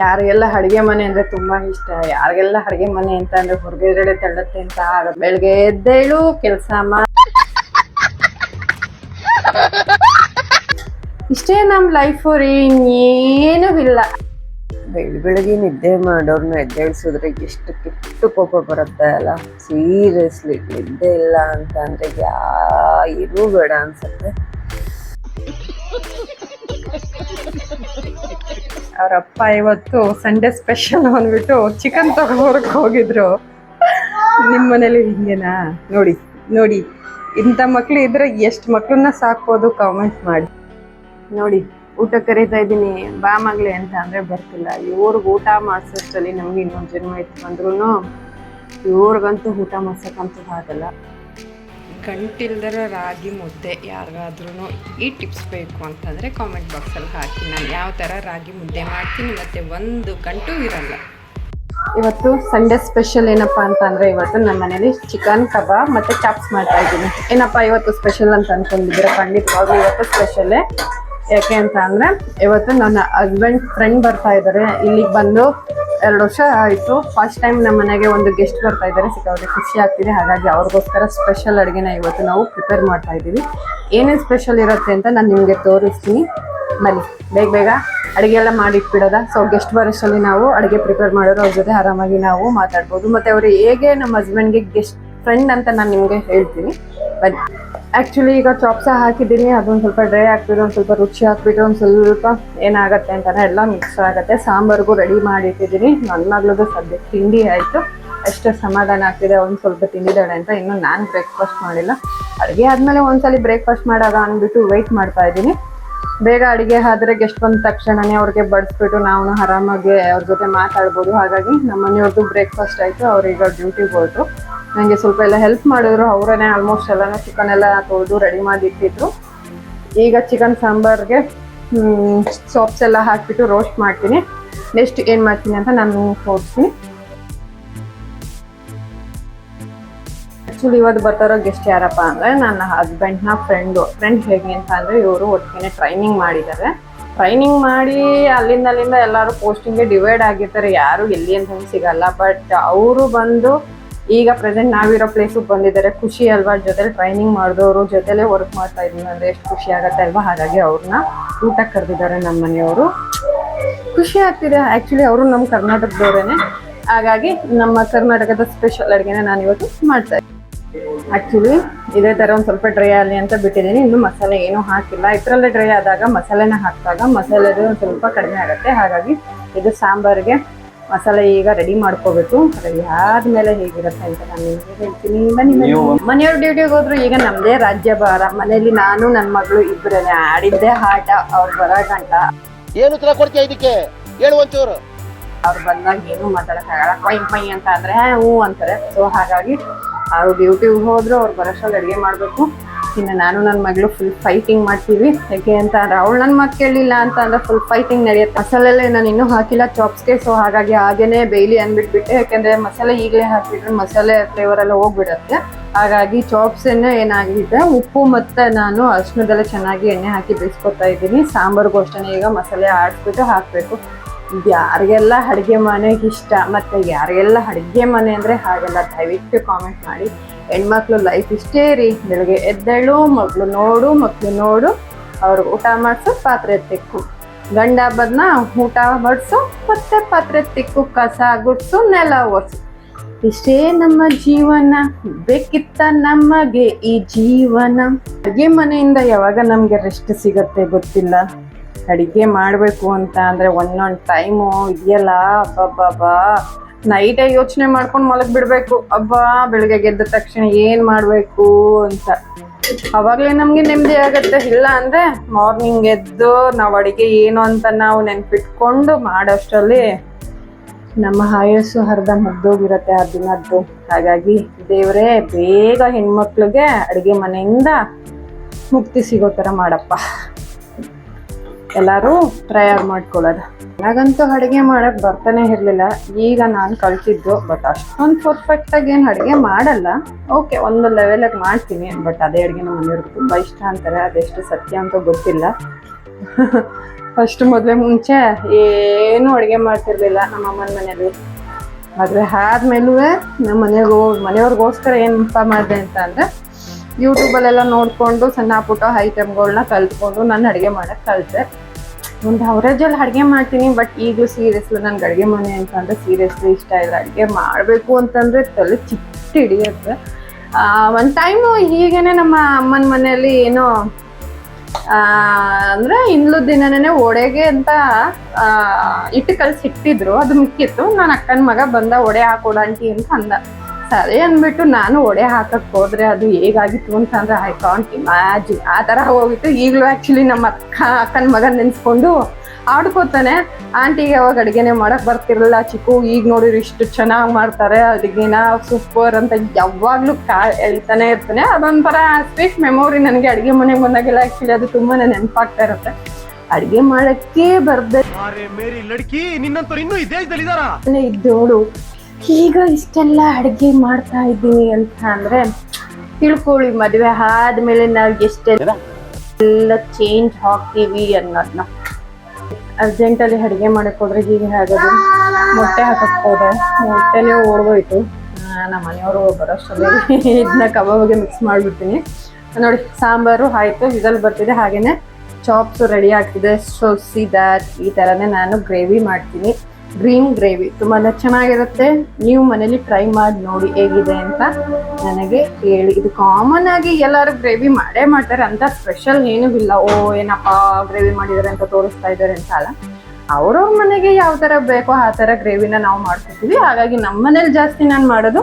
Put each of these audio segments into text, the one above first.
ಯಾರಿಗೆಲ್ಲ ಅಡಿಗೆ ಮನೆ ಅಂದ್ರೆ ತುಂಬಾ ಇಷ್ಟ, ಯಾರಿಗೆಲ್ಲ ಅಡಿಗೆ ಮನೆ ಅಂತ ಅಂದ್ರೆ ಹೊರಗಡೆ ತಳ್ಳತ್ತೆ ಅಂತ ಬೆಳಗ್ಗೆ ಎದ್ದೇಳು, ಕೆಲಸ ಮಾ ಇಷ್ಟೇ ನಮ್ಮ ಲೈಫ್ ರೀ, ಇನ್ನೇನು ಇಲ್ಲ. ಬೆಳ್ ಬೆಳಗ್ಗೆ ನಿದ್ದೆ ಮಾಡೋರ್ನ ಎದ್ದೇಳಿಸಿದ್ರೆ ಎಷ್ಟು ಕೆಟ್ಟು ಕೋಪ ಬರುತ್ತೆ ಅಲ್ಲ? ಸೀರಿಯಸ್ಲಿ ನಿದ್ದೆ ಇಲ್ಲ ಅಂತ ಅಂದ್ರೆ ಯಾ ಏನೂ ಬೇಡ ಅನ್ಸತ್ತೆ. ಅವ್ರಪ್ಪ ಇವತ್ತು ಸಂಡೇ ಸ್ಪೆಷಲ್ ಅಂದ್ಬಿಟ್ಟು ಚಿಕನ್ ತಗೋಬರಕ್ ಹೋಗಿದ್ರು. ನಿಮ್ಮ ಮನೇಲಿ ಹಿಂಗೇನಾ? ನೋಡಿ ನೋಡಿ. ಇಂಥ ಮಕ್ಳು ಇದ್ರೆ ಎಷ್ಟು ಮಕ್ಳನ್ನ ಸಾಕ್ಬೋದು ಕಾಮೆಂಟ್ ಮಾಡಿ. ನೋಡಿ, ಊಟ ಕರೀತಾ ಇದ್ದೀನಿ. ಬಾ ಮಗ್ಲಿ ಅಂತ ಅಂದ್ರೆ ಬರ್ತಿಲ್ಲ. ಇವ್ರಿಗೆ ಊಟ ಮಾಡ್ಸೋಷ್ಟರಲ್ಲಿ ನಮ್ಗೆ ಇನ್ನೊಂದು ಜನ್ಮ ಇತ್ತು ಬಂದ್ರು ಇವ್ರಿಗಂತೂ ಊಟ ಮಾಡ್ಸೋಕ್ಕಂತೂ ಆಗಲ್ಲ. ಗಂಟಿಲ್ದರ ರಾಗಿ ಮುದ್ದೆ ಯಾರಿಗಾದ್ರೂ ಈ ಟಿಪ್ಸ್ ಬೇಕು ಅಂತಂದರೆ ಕಾಮೆಂಟ್ ಬಾಕ್ಸಲ್ಲಿ ಹಾಕಿ. ನಾನು ಯಾವ ಥರ ರಾಗಿ ಮುದ್ದೆ ಮಾಡ್ತೀನಿ ಮತ್ತು ಒಂದು ಗಂಟು ಇರಲ್ಲ. ಇವತ್ತು ಸಂಡೇ ಸ್ಪೆಷಲ್ ಏನಪ್ಪ ಅಂತ ಅಂದರೆ ಇವತ್ತು ನಮ್ಮ ಮನೇಲಿ ಚಿಕನ್ ಕಬಾಬ್ ಮತ್ತು ಚಾಪ್ಸ್ ಮಾಡ್ತಾ ಇದ್ದೀನಿ. ಏನಪ್ಪ ಇವತ್ತು ಸ್ಪೆಷಲ್ ಅಂತ ಅಂದ್ಕೊಂಡಿದ್ದೀರ ಖಂಡಿತವಾಗ್ಲೂ ಇವತ್ತು ಸ್ಪೆಷಲ್ಲೇ ಯಾಕೆ ಅಂತ ಅಂದರೆ ಇವತ್ತು ನನ್ನ ಹಸ್ಬೆಂಡ್ ಫ್ರೆಂಡ್ ಬರ್ತಾ ಇದ್ದಾರೆ. ಇಲ್ಲಿಗೆ ಬಂದು ಎರಡು ವರ್ಷ ಆಯಿತು. ಫಸ್ಟ್ ಟೈಮ್ ನಮ್ಮ ಮನೆಗೆ ಒಂದು ಗೆಸ್ಟ್ ಬರ್ತಾ ಇದ್ದಾರೆ. ಸಿಕ್ಕಾಪಟ್ಟೆ ಖುಷಿ ಆಗ್ತಿದೆ. ಹಾಗಾಗಿ ಅವ್ರಿಗೋಸ್ಕರ ಸ್ಪೆಷಲ್ ಅಡುಗೆನ ಇವತ್ತು ನಾವು ಪ್ರಿಪೇರ್ ಮಾಡ್ತಾ ಇದ್ದೀವಿ. ಏನೇನು ಸ್ಪೆಷಲ್ ಇರುತ್ತೆ ಅಂತ ನಾನು ನಿಮಗೆ ತೋರಿಸ್ತೀನಿ. ಬನ್ನಿ. ಬೇಗ ಬೇಗ ಅಡುಗೆ ಎಲ್ಲ ಮಾಡಿಟ್ಬಿಡೋದ? ಸೊ ಗೆಸ್ಟ್ ಬರೋಷ್ಟರಲ್ಲಿ ನಾವು ಅಡುಗೆ ಪ್ರಿಪೇರ್ ಮಾಡೋರು, ಅವ್ರ ಜೊತೆ ಆರಾಮಾಗಿ ನಾವು ಮಾತಾಡ್ಬೋದು. ಮತ್ತು ಅವರು ಹೇಗೆ ನಮ್ಮ ಹಸ್ಬೆಂಡ್ಗೆ ಗೆಸ್ಟ್ ಫ್ರೆಂಡ್ ಅಂತ ನಾನು ನಿಮಗೆ ಹೇಳ್ತೀನಿ. ಬನ್ನಿ. ಆ್ಯಕ್ಚುಲಿ ಈಗ ಚಾಪ್ಸ ಹಾಕಿದ್ದೀನಿ. ಅದೊಂದು ಸ್ವಲ್ಪ ಡ್ರೈ ಹಾಕ್ಬಿಟ್ಟು ಒಂದು ಸ್ವಲ್ಪ ರುಚಿ ಹಾಕ್ಬಿಟ್ಟು ಒಂದು ಸ್ವಲ್ಪ ಏನಾಗುತ್ತೆ ಅಂತಾನೆ ಎಲ್ಲ ಮಿಕ್ಸ್ ಆಗುತ್ತೆ. ಸಾಂಬಾರ್ಗೂ ರೆಡಿ ಮಾಡಿಟ್ಟಿದ್ದೀನಿ. ನನ್ನ ಮಗಳದು ಸದ್ಯಕ್ಕೆ ತಿಂಡಿ ಆಯಿತು. ಎಷ್ಟು ಸಮಾಧಾನ ಆಗ್ತಿದೆ. ಒಂದು ಸ್ವಲ್ಪ ತಿಂದಿದ್ದಾಳೆ ಅಂತ ಇನ್ನು ನಾನು ಬ್ರೇಕ್ಫಾಸ್ಟ್ ಮಾಡಿಲ್ಲ. ಅಡುಗೆ ಆದಮೇಲೆ ಒಂದ್ಸಲಿ ಬ್ರೇಕ್ಫಾಸ್ಟ್ ಮಾಡಾಗ ಅಂದ್ಬಿಟ್ಟು ವೆಯ್ಟ್ ಮಾಡ್ತಾ ಇದ್ದೀನಿ. ಬೇಗ ಅಡುಗೆ ಆದರೆ ಗೆಸ್ಟ್ ಬಂದ ತಕ್ಷಣನೇ ಅವ್ರಿಗೆ ಬಡಿಸ್ಬಿಟ್ಟು ನಾವು ಆರಾಮಾಗಿ ಅವ್ರ ಜೊತೆ ಮಾತಾಡ್ಬೋದು. ಹಾಗಾಗಿ ನಮ್ಮ ಮನೆಯವ್ರದ್ದು ಬ್ರೇಕ್ಫಾಸ್ಟ್ ಆಯಿತು ಅವ್ರೀಗ ಡ್ಯೂಟಿಗೆ ಹೋಯ್ತು ನನಗೆ ಸ್ವಲ್ಪ ಎಲ್ಲ ಹೆಲ್ಪ್ ಮಾಡಿದ್ರು. ಅವರೇ ಆಲ್ಮೋಸ್ಟ್ ಎಲ್ಲನೂ ಚಿಕನ್ ಎಲ್ಲ ತೊಳೆದು ರೆಡಿ ಮಾಡಿ ಇಟ್ಟಿದ್ರು ಈಗ ಚಿಕನ್ ಸಾಂಬಾರ್ಗೆ ಸಾಪ್ಸ್ ಎಲ್ಲ ಹಾಕಿಬಿಟ್ಟು ರೋಸ್ಟ್ ಮಾಡ್ತೀನಿ. ನೆಕ್ಸ್ಟ್ ಏನು ಮಾಡ್ತೀನಿ ಅಂತ ನಾನು ತೋರಿಸ್ತೀನಿ. ಆ್ಯಕ್ಚುಲಿ ಇವತ್ತು ಬರ್ತಾರೋ ಗೆಸ್ಟ್ ಯಾರಪ್ಪ ಅಂದರೆ ನನ್ನ ಹಸ್ಬೆಂಡ್ನ ಫ್ರೆಂಡು ಫ್ರೆಂಡ್ ಹೇಗೆ ಅಂತ ಅಂದರೆ ಇವರು ಒಟ್ಟಿಗೆ ಟ್ರೈನಿಂಗ್ ಮಾಡಿದ್ದಾರೆ. ಟ್ರೈನಿಂಗ್ ಮಾಡಿ ಅಲ್ಲಿಂದ ಅಲ್ಲಿಂದ ಎಲ್ಲರೂ ಪೋಸ್ಟಿಂಗ್ಗೆ ಡಿವೈಡ್ ಆಗಿರ್ತಾರೆ. ಯಾರು ಎಲ್ಲಿ ಅಂತ ಸಿಗಲ್ಲ. ಬಟ್ ಅವರು ಬಂದು ಈಗ ಪ್ರೆಸೆಂಟ್ ನಾವಿರೋ ಪ್ಲೇಸಿಗೆ ಬಂದಿದ್ದಾರೆ. ಖುಷಿ ಅಲ್ವಾ? ಜೊತೆಲಿ ಟ್ರೈನಿಂಗ್ ಮಾಡಿದವರು, ಜೊತೆಲೇ ವರ್ಕ್ ಮಾಡ್ತಾ ಇದೀವಿ. ಅಂದರೆ ಎಷ್ಟು ಖುಷಿ ಆಗುತ್ತೆ ಅಲ್ವಾ? ಹಾಗಾಗಿ ಅವ್ರನ್ನ ಊಟಕ್ಕೆ ಕರೆದಿದ್ದಾರೆ ನಮ್ಮ ಮನೆಯವರು. ಖುಷಿ ಆಗ್ತಿದೆ. ಆ್ಯಕ್ಚುಲಿ ಅವರು ನಮ್ಮ ಕರ್ನಾಟಕದವರೇನೆ. ಹಾಗಾಗಿ ನಮ್ಮ ಕರ್ನಾಟಕದ ಸ್ಪೆಷಲ್ ಅಡುಗೆನ ನಾನು ಇವತ್ತು ಮಾಡ್ತಾ ಆ್ಯಕ್ಚುಲಿ ಇದೇ ಥರ ಒಂದು ಸ್ವಲ್ಪ ಡ್ರೈ ಆಗಲಿ ಅಂತ ಬಿಟ್ಟಿದ್ದೀನಿ. ಇನ್ನು ಮಸಾಲೆ ಏನೂ ಹಾಕಿಲ್ಲ. ಇದರಲ್ಲೇ ಡ್ರೈ ಆದಾಗ ಮಸಾಲೆನ ಹಾಕಿದಾಗ ಮಸಾಲೆದು ಒಂದು ಸ್ವಲ್ಪ ಕಡಿಮೆ ಆಗುತ್ತೆ. ಹಾಗಾಗಿ ಇದು ಸಾಂಬಾರಿಗೆ ಮಸಾಲೆ ಈಗ ರೆಡಿ ಮಾಡ್ಕೋಬೇಕು. ರೆಡಿ ಆದ್ಮೇಲೆ ಹೇಗಿರುತ್ತೆ ಅಂತ ನಾನು ನಿಮಗೆ ಹೇಳ್ತೀನಿ. ಬನ್ನಿ ಬನ್ನಿ. ಮನೆಯವ್ರ ಡ್ಯೂಟಿಗೆ ಹೋದ್ರು ಈಗ ನಮ್ದೇ ರಾಜ್ಯ ಭಾರ. ಮನೆಯಲ್ಲಿ ನಾನು ನನ್ನ ಮಗಳು ಇಬ್ಬರೇ ಆಡಿದ್ದೆ ಆಟ. ಅವ್ರು ಬರೋ ಗಂಟ. ಏನು ಉತ್ತರ ಕೊಡ್ತೀಯ ಇದಕ್ಕೆ? ಹೇಳು ಒಂಚೂರು. ಅವ್ರು ಬಂದಾಗ ಏನು ಮಾತಾಡಕ್ಕಾಗಲ್ಲ. ಕೊಯ್ ಕೊಯ್ ಅಂತ ಅಂದ್ರೆ ಹೂ ಹ್ಞೂ ಅಂತಾರೆ. ಸೊ ಹಾಗಾಗಿ ಅವ್ರು ಡ್ಯೂಟಿಗೆ ಹೋದ್ರು ಅವ್ರು ಬರೋಷ್ಟ್ರಲ್ಲಿ ಅಡುಗೆ ಮಾಡಬೇಕು. ಇನ್ನು ನಾನು ನನ್ನ ಮಗಳು ಫುಲ್ ಫೈಟಿಂಗ್ ಮಾಡ್ತೀವಿ. ಯಾಕೆ ಅಂತ ಅಂದ್ರೆ ಅವಳು ನನ್ನ ಮಾತು ಕೇಳಿಲ್ಲ ಅಂತ ಅಂದ್ರೆ ಫುಲ್ ಫೈಟಿಂಗ್ ನಡೆಯುತ್ತೆ. ಮಸಾಲೆಲ್ಲೇ ನಾನು ಇನ್ನೂ ಹಾಕಿಲ್ಲ ಚಾಪ್ಸ್ಗೆ ಸೊ ಹಾಗಾಗಿ ಹಾಗೇನೆ ಬೇಯ್ಲಿ ಅಂದ್ಬಿಟ್ಬಿಟ್ಟೆ ಯಾಕೆಂದ್ರೆ ಮಸಾಲೆ ಈಗಲೇ ಹಾಕಿಬಿಟ್ರೆ ಮಸಾಲೆ ಫ್ಲೇವರ್ ಎಲ್ಲ ಹೋಗ್ಬಿಡತ್ತೆ. ಹಾಗಾಗಿ ಚಾಪ್ಸನ್ನೇ ಏನಾಗಿದೆ, ಉಪ್ಪು ಮತ್ತು ನಾನು ಅರ್ಶಿನದೆಲ್ಲ ಚೆನ್ನಾಗಿ ಎಣ್ಣೆ ಹಾಕಿ ಬೇಯಿಸ್ಕೊತಾ ಇದ್ದೀನಿ. ಸಾಂಬಾರ್ಗೂ ಅಷ್ಟೇ ಈಗ ಮಸಾಲೆ ಆಡಿಸ್ಬಿಟ್ಟು ಹಾಕಬೇಕು. ಯಾರಿಗೆಲ್ಲ ಅಡುಗೆ ಮನೆಗೆ ಇಷ್ಟ, ಮತ್ತು ಯಾರಿಗೆಲ್ಲ ಅಡುಗೆ ಮನೆ ಅಂದರೆ ಹಾಗೆಲ್ಲ ದಯವಿಟ್ಟು ಕಾಮೆಂಟ್ ಮಾಡಿ. ಹೆಣ್ಮಕ್ಳು ಲೈಫ್ ಇಷ್ಟೇ ರೀ. ಬೆಳಗ್ಗೆ ಎದ್ದೇಳು, ಮಗಳು ನೋಡು ಮಕ್ಕಳು ನೋಡು. ಅವ್ರಿಗೆ ಊಟ ಮಾಡಿಸು, ಪಾತ್ರೆ ತಿಕ್ಕು. ಗಂಡ ಬದನ ಊಟ ಬಡಿಸು ಮತ್ತೆ ಪಾತ್ರೆ ತಿಕ್ಕು, ಕಸ ಗುಡ್ಸು, ನೆಲ ಒರೆಸು. ಇಷ್ಟೇ ನಮ್ಮ ಜೀವನ, ಬೇಕಿತ್ತ ನಮಗೆ ಈ ಜೀವನ. ಅಡುಗೆ ಮನೆಯಿಂದ ಯಾವಾಗ ನಮಗೆ ರೆಸ್ಟ್ ಸಿಗತ್ತೆ ಗೊತ್ತಿಲ್ಲ. ಅಡುಗೆ ಮಾಡಬೇಕು ಅಂತ ಅಂದರೆ ಒಂದೊಂದು ಟೈಮು ಇದೆಯಲ್ಲ, ಅಬ್ಬಬ್ಬಬ್ಬಾ. ನೈಟೇ ಯೋಚನೆ ಮಾಡ್ಕೊಂಡು ಮಲಗ್ ಬಿಡಬೇಕು. ಅಬ್ಬಾ ಬೆಳಗ್ಗೆ ಗೆದ್ದ ತಕ್ಷಣ ಏನು ಮಾಡಬೇಕು ಅಂತ. ಅವಾಗಲೇ ನಮಗೆ ನೆಮ್ಮದಿ ಆಗತ್ತೆ. ಇಲ್ಲ ಅಂದ್ರೆ ಮಾರ್ನಿಂಗ್ ಎದ್ದು ನಾವು ಅಡಿಗೆ ಏನು ಅಂತ ನಾವು ನೆನ್ಪಿಟ್ಕೊಂಡು ಮಾಡೋಷ್ಟರಲ್ಲಿ ನಮ್ಮ ಆಯಸ್ಸು ಹರಿದ ಮುಗ್ದೋಗಿರುತ್ತೆ ಆ ದಿನದ್ದು. ಹಾಗಾಗಿ ದೇವರೇ, ಬೇಗ ಹೆಣ್ಮಕ್ಳಿಗೆ ಅಡುಗೆ ಮನೆಯಿಂದ ಮುಕ್ತಿ ಸಿಗೋ ಥರ ಮಾಡಪ್ಪ. ಎಲ್ಲರೂ ಟ್ರೈ ಮಾಡ್ಕೊಳ್ಳೋದು. ನನಗಂತೂ ಅಡುಗೆ ಮಾಡಕ್ಕೆ ಬರ್ತಾನೆ ಇರಲಿಲ್ಲ. ಈಗ ನಾನು ಕಲ್ತಿದ್ದು ಬಟ್ ಅಷ್ಟೊಂದು ಪರ್ಫೆಕ್ಟಾಗಿ ಏನು ಅಡುಗೆ ಮಾಡಲ್ಲ. ಓಕೆ ಒಂದು ಲೆವೆಲಾಗಿ ಮಾಡ್ತೀನಿ ಬಟ್ ಅದೇ ಅಡುಗೆ ನಮ್ಮ ಮನೆಯವ್ರಿಗೆ ತುಂಬ ಇಷ್ಟ ಅಂತಾರೆ. ಅದೆಷ್ಟು ಸತ್ಯ ಅಂತ ಗೊತ್ತಿಲ್ಲ. ಫಸ್ಟ್ ಮದುವೆ ಮುಂಚೆ ಏನು ಅಡುಗೆ ಮಾಡ್ತಿರ್ಲಿಲ್ಲ ನಮ್ಮ ಅಮ್ಮನ ಮನೇಲಿ ಮದುವೆ ಆದ್ಮೇಲೂ ನಮ್ಮ ಮನೆಗೆ, ಮನೆಯವ್ರಿಗೋಸ್ಕರ ಏನಪ್ಪ ಮಾಡಿದೆ ಅಂತ ಅಂದರೆ ಯೂಟ್ಯೂಬಲ್ಲೆಲ್ಲ ನೋಡಿಕೊಂಡು ಸಣ್ಣ ಪುಟ್ಟ ಐಟಮ್ಗಳನ್ನ ಕಲ್ತ್ಕೊಂಡು ನಾನು ಅಡುಗೆ ಮಾಡೋಕ್ಕೆ ಕಲಿತೆ. ಒಂದು ಅವರೇಜಲ್ಲಿ ಅಡುಗೆ ಮಾಡ್ತೀನಿ ಬಟ್ ಈಗಲೂ ಸೀರಿಯಸ್ಲಿ ನನಗೆ ಅಡುಗೆ ಮನೆ ಅಂತಂದರೆ ಸೀರಿಯಸ್ಲಿ ಇಷ್ಟ ಇಲ್ಲ. ಅಡುಗೆ ಮಾಡಬೇಕು ಅಂತಂದರೆ ತಲೆ ಚಿಟ್ಟ ಹಿಡಿಯುತ್ತೆ. ಒಂದು ಟೈಮು ಹೀಗೇನೆ ನಮ್ಮ ಅಮ್ಮನ ಮನೆಯಲ್ಲಿ ಏನೋ ಅಂದರೆ ಇನ್ನು ದಿನನೇ ಒಡೆಗೆ ಅಂತ ಇಟ್ಟು ಕಲ್ಸಿ ಇಟ್ಟಿದ್ರು ಅದು ಮಿಕ್ಕಿತ್ತು ನಾನು ಅಕ್ಕನ ಮಗ ಬಂದ ಒಡೆ ಹಾಕೊಡ ಅಂತ ಅಂದ. ಸರಿ ಅಂದ್ಬಿಟ್ಟು ನಾನು ಒಡೆ ಹಾಕಕ್ ಹೋದ್ರೆ ಅದು ಹೇಗಾಗಿತ್ತು ಅಂತ ಅಂದ್ರೆ ಐ ಕಾಂಟ್ ಇಮ್ಯಾಜಿನ್ ಆ ತರ ಹೋಗಿತ್ತು. ಈಗಲೂ ಆಕ್ಚುಲಿ ನಮ್ಮ ಅಕ್ಕ ಅಕ್ಕನ ಮಗ ನೆನ್ಸ್ಕೊಂಡು ಆಡ್ಕೋತಾನೆ. ಆಂಟಿಗೆ ಅವಾಗ ಅಡುಗೆನೆ ಮಾಡಕ್ ಬರ್ತಿರ್ಲಿಲ್ಲ. ಚಿಕ್ಕು ಈಗ ನೋಡಿದ್ರು ಇಷ್ಟು ಚೆನ್ನಾಗಿ ಮಾಡ್ತಾರೆ. ಅಡುಗೆನ ಸೂಪರ್ ಅಂತ ಯಾವಾಗ್ಲೂ ಕಾ ಹೇಳ್ತಾನೆ ಇರ್ತಾನೆ. ಅದೊಂಥರ ಸ್ವೀಟ್ ಮೆಮೊರಿ ನನಗೆ ಅಡುಗೆ ಮನೆಗೆ ಬಂದಾಗೆಲ್ಲ ಆಕ್ಚುಲಿ ಅದು ತುಂಬಾನೇ ನೆನಪಾಗ್ತಾ ಇರುತ್ತೆ. ಅಡುಗೆ ಮಾಡಕ್ಕೆ ಬರ್ದೇ ಅರೆ ಮೇರಿ ಈಗ ಇಷ್ಟೆಲ್ಲ ಅಡುಗೆ ಮಾಡ್ತಾ ಇದ್ದೀನಿ ಅಂತ ಅಂದ್ರೆ ತಿಳ್ಕೊಳ್ಳಿ ಮದುವೆ ಆದ್ಮೇಲೆ ನಾವು ಎಷ್ಟೆಲ್ಲ ಎಲ್ಲ ಚೇಂಜ್ ಹಾಕ್ತೀವಿ ಅನ್ನೋದನ್ನ ಅರ್ಜೆಂಟಲ್ಲಿ ಅಡುಗೆ ಮಾಡಕ್ ಹೋದ್ರೆ ಹೀಗೆ ಆಗೋದು. ಮೊಟ್ಟೆ ಹಾಕಕ್ ಹೋದೆ. ಮೊಟ್ಟೆನೇ ಓಡ್ಬೋಯ್ತು ಆ, ನಮ್ಮ ಮನೆಯವರು ಬರೋಷ್ಟರಲ್ಲಿ ಇದನ್ನ ಕಬಾಬಿಗೆ ಮಿಕ್ಸ್ ಮಾಡಿಬಿಡ್ತೀನಿ. ನೋಡಿ ಸಾಂಬಾರು ಆಯಿತು ವಿಸಲ್ ಬರ್ತಿದೆ. ಹಾಗೆಯೇ ಚಾಪ್ಸು ರೆಡಿ ಆಗ್ತಿದೆ. ಸೊಸಿದ ಈ ಥರನೇ ನಾನು ಗ್ರೇವಿ ಮಾಡ್ತೀನಿ. Green gravy. ತುಂಬಾ ಚೆನ್ನಾಗಿರುತ್ತೆ. ನೀವು ಮನೇಲಿ ಟ್ರೈ ಮಾಡಿ ನೋಡಿ ಹೇಗಿದೆ ಅಂತ ನನಗೆ ಹೇಳಿ. ಇದು ಕಾಮನ್ ಆಗಿ ಎಲ್ಲರೂ ಗ್ರೇವಿ ಮಾಡೇ ಮಾಡ್ತಾರೆ. ಅಂತ ಸ್ಪೆಷಲ್ ಏನೂ ಇಲ್ಲ. ಓ, ಏನಪ್ಪ ಗ್ರೇವಿ ಮಾಡಿದ್ದಾರೆ ಅಂತ ತೋರಿಸ್ತಾ ಇದ್ದಾರೆ ಅಂತ ಅಲ್ಲ. ಅವ್ರವ್ರ ಮನೆಗೆ ಯಾವ ಥರ ಬೇಕೋ ಆ ಥರ ಗ್ರೇವಿನ ನಾವು ಮಾಡ್ಕೊತೀವಿ ಹಾಗಾಗಿ ನಮ್ಮ ಮನೇಲಿ ಜಾಸ್ತಿ ನಾನು ಮಾಡೋದು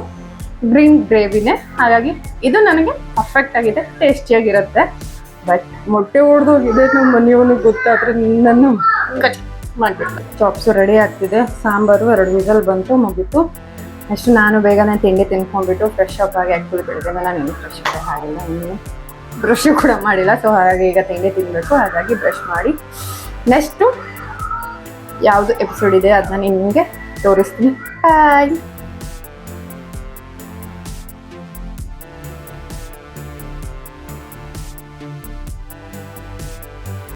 ಗ್ರೀನ್ ಗ್ರೇವಿನೇ. ಹಾಗಾಗಿ ಇದು ನನಗೆ ಪರ್ಫೆಕ್ಟ್ ಆಗಿದೆ. ಟೇಸ್ಟಿಯಾಗಿರುತ್ತೆ. ಬಟ್ ಮೊಟ್ಟೆ ಹೊಡೆದೋಗಿದೆ ನಮ್ಮ ಮನೆಯವನಿಗೆ ಗೊತ್ತಾದ್ರೆ ನಿನ್ನನ್ನು ಕಟ್ ಮಾಡಿಬಿಟ್ಟು ಚಾಪ್ಸು ರೆಡಿ ಆಗ್ತಿದೆ. ಸಾಂಬಾರು ಎರಡು ವಿಸಲ್ ಬಂತು, ಮುಗೀತು. ನೆಕ್ಸ್ಟ್ ನಾನು ಬೇಗನೆ ತಿಂಡಿ ತಿನ್ಕೊಂಡ್ಬಿಟ್ಟು ಫ್ರೆಶ್ ಅಪ್ ಆಗಿ ಆ್ಯಕ್ಚುಲಿ ಬೆಳಿಗ್ಗೆ ನಾನು ಇನ್ನೂ ಫ್ರೆಶ್ ಅಪ್ ಆಗಿಲ್ಲ, ಇನ್ನೂ ಬ್ರಷ್ ಕೂಡ ಮಾಡಿಲ್ಲ. ಸೊ ಹಾಗಾಗಿ ಈಗ ತಿಂಡಿ ತಿನ್ನಬೇಕು ಹಾಗಾಗಿ ಬ್ರಷ್ ಮಾಡಿ. ನೆಕ್ಸ್ಟು ಯಾವುದು ಎಪಿಸೋಡ್ ಇದೆ ಅದನ್ನ ನಿಮಗೆ ತೋರಿಸ್ತೀನಿ. ಬಾಯ್